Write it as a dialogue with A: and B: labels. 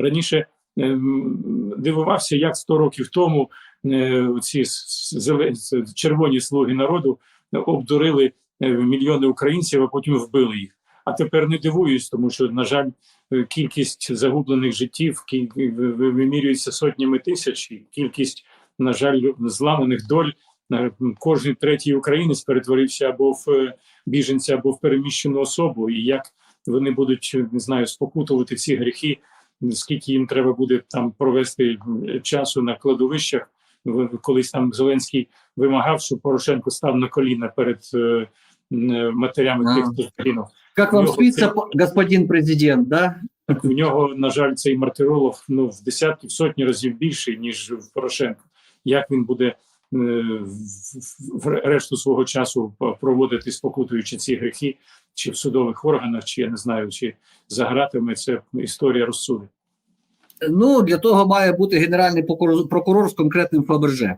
A: раніше ем, дивувався, як 100 років тому е, ці червоні слуги народу обдурили е, мільйони українців, а потім вбили їх. А тепер не дивуюсь, тому що, на жаль, е, кількість загублених життів вимірюється сотнями тисяч, і кількість, на жаль, зламаних доль. Е, Кожен третій українець перетворився або в е, біженця, або в переміщену особу. І як вони будуть не знаю, спокутувати ці гріхи, скільки їм треба буде там провести часу на кладовищах. В- Колись там Зеленський вимагав, щоб Порошенко став на коліна перед е, м, матерями тих,
B: А.
A: хто загинув.
B: Как вам
A: ты-
B: по- господин президент, да?
A: У нього, на жаль, цей мартиролог ну, в десятки, в сотні разів більший, ніж в Порошенко. Як він буде е, в- в- в решту свого часу проводити, спокутуючи ці гріхи, чи в судових органах, чи я не знаю, чи за гратами, це історія розсудить.
B: Ну, для того має бути генеральний прокурор з конкретним Фаберже.